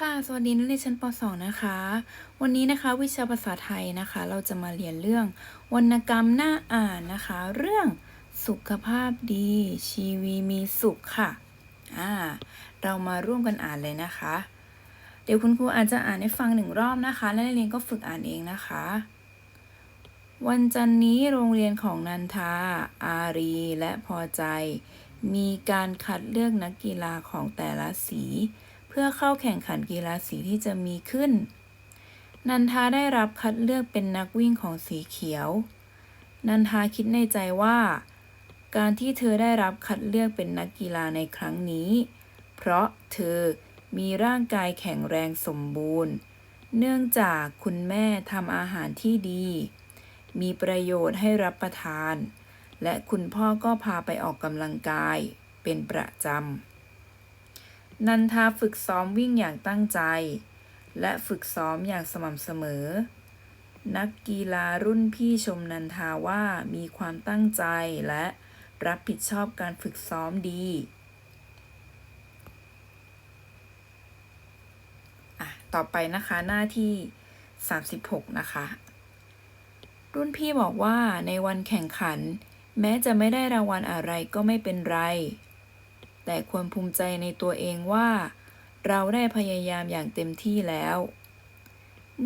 ค่ะ สวัสดีนักเรียนชั้นป .2 นะคะ วันนี้นะคะวิชาภาษาไทยนะคะ เราจะมาเรียนเรื่องวรรณกรรมหน้าอ่านนะคะ เรื่องสุขภาพดี ชีวีมีสุขค่ะ อ่า เรามาร่วมกันอ่านเลยนะคะ เดี๋ยวคุณครูอาจจะอ่านให้ฟังหนึ่งรอบนะคะ และนักเรียนก็ฝึกอ่านเองนะคะ วันจันนี้โรงเรียนของนันทา อารี และพอใจ มีการคัดเลือกนักกีฬาของแต่ละสี พื่อเข้าแข่งขันกีฬาสีที่จะมีขึ้น นันทาได้รับคัดเลือกเป็นนักวิ่งของสีเขียว นันทาคิดในใจว่า การที่เธอได้รับคัดเลือกเป็นนักกีฬาในครั้งนี้ เพราะเธอมีร่างกายแข็งแรงสมบูรณ์ เนื่องจากคุณแม่ทำอาหารที่ดี มีประโยชน์ให้รับประทาน และคุณพ่อก็พาไปออกกำลังกายเป็นประจำ นันทาฝึกซ้อมวิ่งอย่างตั้งใจ และฝึกซ้อมอย่างสม่ำเสมอ นักกีฬารุ่นพี่ชมนันทาว่ามีความตั้งใจและรับผิดชอบการฝึกซ้อมดีอะต่อไปนะคะหน้าที่ 36 นะคะ รุ่นพี่บอกว่าในวันแข่งขัน แม้จะไม่ได้รางวัลอะไรก็ไม่เป็นไร แต่ควรภูมิใจในตัวเองว่า เราได้พยายามอย่างเต็มที่แล้ว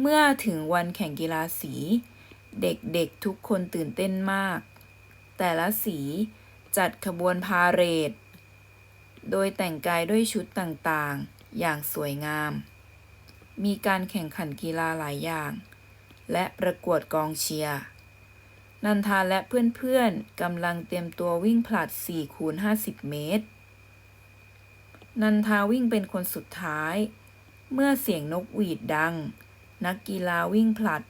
เมื่อถึงวันแข่งกีฬาสี เด็กๆทุกคนตื่นเต้นมาก แต่ละสีจัดขบวนพาเหรด โดยแต่งกายด้วยชุดต่างๆ อย่างสวยงาม มีการแข่งขันกีฬาหลายอย่าง และประกวดกองเชียร์นันทาและเพื่อนๆกำลังเตรียมตัววิ่งผลัด4คูณ50 เมตร นันทาวิ่งเป็นคนสุดท้าย เมื่อเสียงนกหวีดดัง นักกีฬาวิ่งผลัด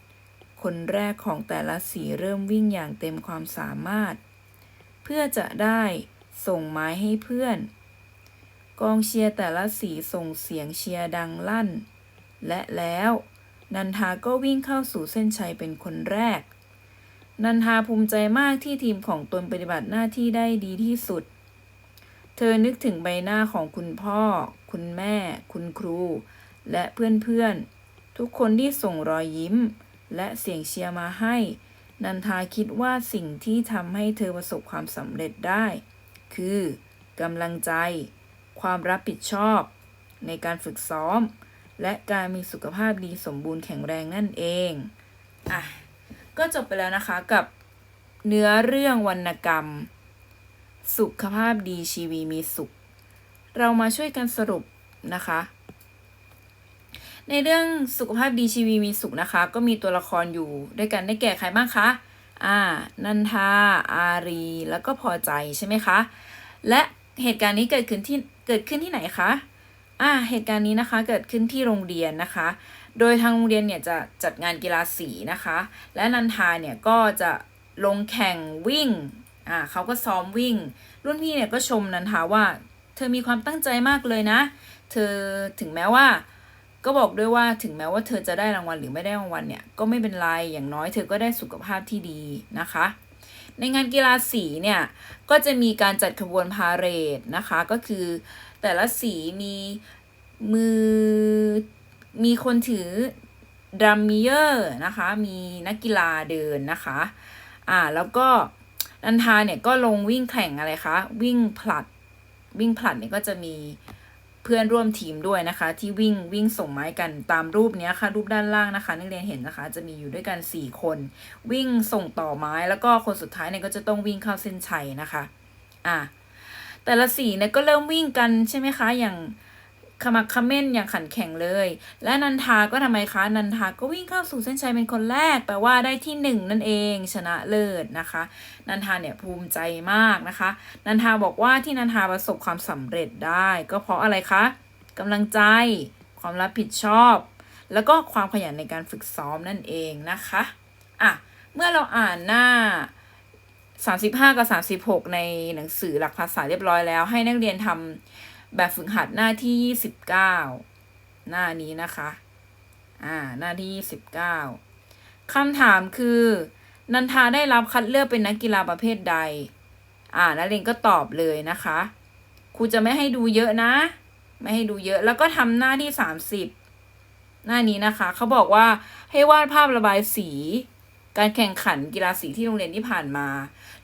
คนแรกของแต่ละสีเริ่มวิ่งอย่างเต็มความสามารถ เพื่อจะได้ส่งไม้ให้เพื่อน กองเชียร์แต่ละสีส่งเสียงเชียร์ดังลั่น และแล้ว นันทาก็วิ่งเข้าสู่เส้นชัยเป็นคนแรก นันทาภูมิใจมากที่ทีมของตนปฏิบัติหน้าที่ได้ดีที่สุด เธอนึกถึงใบหน้าของคุณพ่อ คุณแม่ คุณครู และเพื่อนๆ ทุกคนที่ส่งรอยยิ้ม และเสียงเชียร์มาให้ นันทาคิดว่าสิ่งที่ทำให้เธอประสบความสำเร็จได้ คือกำลังใจ ความรับผิดชอบ ในการฝึกซ้อม และการมีสุขภาพดีสมบูรณ์แข็งแรงนั่นเอง อะ ก็จบไปแล้วนะคะกับเนื้อเรื่องวรรณกรรม สุขภาพดีชีวีมีสุข เรามาช่วยกันสรุปนะคะ ในเรื่องสุขภาพดีชีวีมีสุขนะคะ ก็มีตัวละครอยู่ด้วยกันได้แก่ใครบ้างคะอ่านันทาอารี แล้วก็พอใจใช่ไหมคะ และเหตุการณ์นี้เกิดขึ้นที่เกิดขึ้นที่ไหนคะอ่าเหตุการณ์นี้นะคะเกิดขึ้นที่โรงเรียนนะคะ โดยทางโรงเรียนเนี่ยจะจัดงานกีฬาสีนะคะ และนันทาเนี่ยก็จะลงแข่งวิ่ง อ่าเขาก็ซ้อมวิ่ง รุ่นพี่เนี่ยก็ชมนันทาว่า เธอมีความตั้งใจมากเลยนะ เธอถึงแม้ว่า ก็บอกด้วยว่าถึงแม้ว่าเธอจะได้รางวัลหรือไม่ได้รางวัลเนี่ยก็ไม่เป็นไรอย่างน้อยเธอก็ได้สุขภาพที่ดีนะคะในงานกีฬาสีเนี่ยก็จะมีการจัดขบวนพาเหรดนะคะก็คือแต่ละสีมีมือมีคนถือดรัมเมเยอร์นะคะมีนักกีฬาเดินนะคะอ่าแล้วก็ นันทาเนี่ยก็ลงวิ่งแข่งอะไรคะวิ่งผลัดวิ่งผลัดเนี่ยก็จะมีเพื่อนร่วมทีมด้วยนะคะ ที่วิ่งวิ่งส่งไม้กันตามรูปเนี้ยค่ะ รูปด้านล่างนะคะ นักเรียนเห็นนะคะ จะมีอยู่ด้วยกัน 4 คน วิ่งส่งต่อไม้แล้วก็คนสุดท้ายเนี่ยก็จะต้องวิ่งเข้าเส้นชัยนะคะอ่าแต่ละสีเนี่ยก็เริ่มวิ่งกันใช่ไหมคะอย่าง ขมักเขม้นอย่างขันแข่งเลย และนันทาก็ทำไมคะ นันทาก็วิ่งเข้าสู่เส้นชัยเป็นคนแรก แปลว่าได้ที่หนึ่งนั่นเองชนะเลิศนะคะ นันทาเนี่ยภูมิใจมากนะคะ นันทาบอกว่าที่นันทาประสบความสำเร็จได้ ก็เพราะอะไรคะกำลังใจ ความรับผิดชอบ แล้วก็ความขยันในการฝึกซ้อมนั่นเองนะคะอะเมื่อเราอ่านหน้า35 กับ 36 ในหนังสือหลักภาษาเรียบร้อยแล้ว ให้นักเรียนทำ แบบฝึกหัดหน้าที่ 29 หน้านี้นะคะ อ่า หน้าที่ 29 คำถามคือ นันทาได้รับคัดเลือกเป็นนักกีฬาประเภทใด อ่า นักเรียนก็ตอบเลยนะคะ ครูจะไม่ให้ดูเยอะนะ ไม่ให้ดูเยอะ แล้วก็ทำหน้าที่สามสิบหน้านี้นะคะ เขาบอกว่าให้วาดภาพระบายสี การแข่งขันกีฬาสีที่โรงเรียนที่ผ่านมา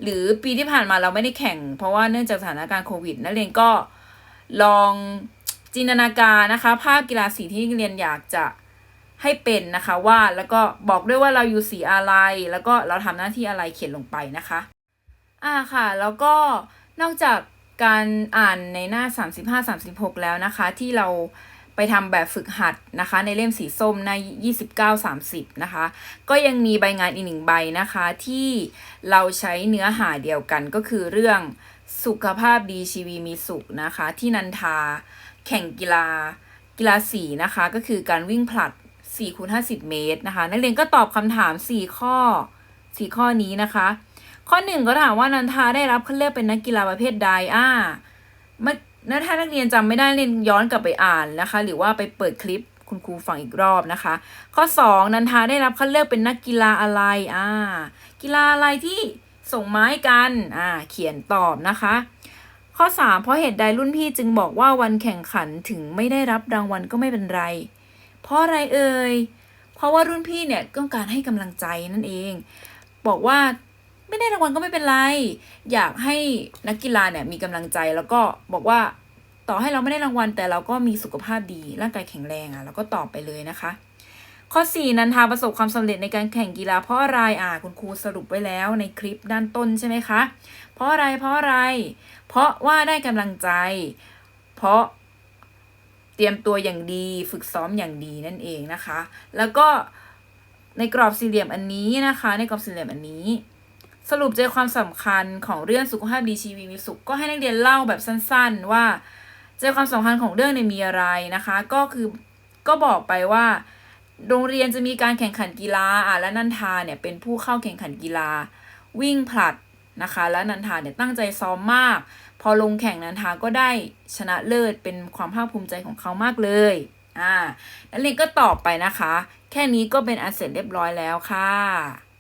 หรือปีที่ผ่านมาเราไม่ได้แข่ง เพราะว่าเนื่องจากสถานการณ์โควิด นักเรียนก็ ลองจินตนาการนะคะ ภาพกีฬาสีที่เรียนอยากจะให้เป็นนะคะว่าแล้วก็บอกด้วยว่าเราอยู่สีอะไร แล้วก็เราทำหน้าที่อะไรเขียนลงไปนะคะ อ่าค่ะ แล้วก็นอกจากการอ่านในหน้า 35-36 แล้วนะคะ ที่เราไปทำแบบฝึกหัดนะคะ ในเล่มสีส้มใน 29-30 นะคะ ก็ยังมีใบงานอีกหนึ่งใบนะคะ ที่เราใช้เนื้อหาเดียวกันก็คือเรื่อง สุขภาพดีชีวีมีสุขนะคะ ที่นันทา แข่งกีฬา กีฬาสีนะคะ ก็คือการวิ่งผลัด4คูณ50 เมตรนะคะ นักเรียนก็ตอบคำถาม 4 ข้อ 4 ข้อนี้นะคะ ข้อหนึ่งก็ถามว่านันทาได้รับคัดเลือกเป็นนักกีฬาประเภทใดอ่าเมื่อนัถ้านักเรียนจำไม่ได้เรียนย้อนกลับไปอ่านนะคะ หรือว่าไปเปิดคลิปคุณครูฟังอีกรอบนะคะ ข้อ 2 นันทาได้รับคัดเลือกเป็นนักกีฬาอะไรอ่ากีฬาอะไรที่ ส่งไม้กันอ่าเขียนตอบนะคะ ข้อ 3 เพราะเหตุใดรุ่นพี่จึงบอกว่าวันแข่งขันถึงไม่ได้รับรางวัลก็ไม่เป็นไร เพราะอะไรเอ่ยเพราะว่ารุ่นพี่เนี่ยต้องการให้กำลังใจนั่นเอง บอกว่าไม่ได้รางวัลก็ไม่เป็นไร อยากให้นักกีฬาเนี่ยมีกำลังใจแล้วก็บอกว่าต่อให้เราไม่ได้รางวัลแต่เราก็มีสุขภาพดีร่างกายแข็งแรงอะเราก็ตอบไปเลยนะคะ ข้อ 4 นันทาประสบความสำเร็จในการแข่งกีฬาเพราะอะไรอ่าคุณครูสรุปไว้แล้วในคลิปด้านต้นใช่ไหมคะ เพราะอะไรเพราะอะไร เพราะว่าได้กำลังใจ เพราะเตรียมตัวอย่างดีฝึกซ้อมอย่างดีนั่นเองนะคะ แล้วก็ในกรอบสี่เหลี่ยมอันนี้นะคะ ในกรอบสี่เหลี่ยมอันนี้ สรุปใจความสำคัญของเรื่องสุขภาพดีชีวิตมีสุขก็ให้นักเรียนเล่าแบบสั้น ๆ ว่าใจความสำคัญของเรื่องเนี่ยมีอะไรนะคะ ก็คือก็บอกไปว่า โรงเรียนจะมีการแข่งขันกีฬาอะและนันทาเนี่ยเป็นผู้เข้าแข่งขันกีฬา วิ่งผลัดนะคะ และนันทาเนี่ยตั้งใจซ้อมมาก พอลงแข่งนันทาก็ได้ชนะเลิศเป็นความภาคภูมิใจของเขามากเลยอ่านักเรียนก็ตอบไปนะคะ แค่นี้ก็เป็นอันเสร็จเรียบร้อยแล้วค่ะ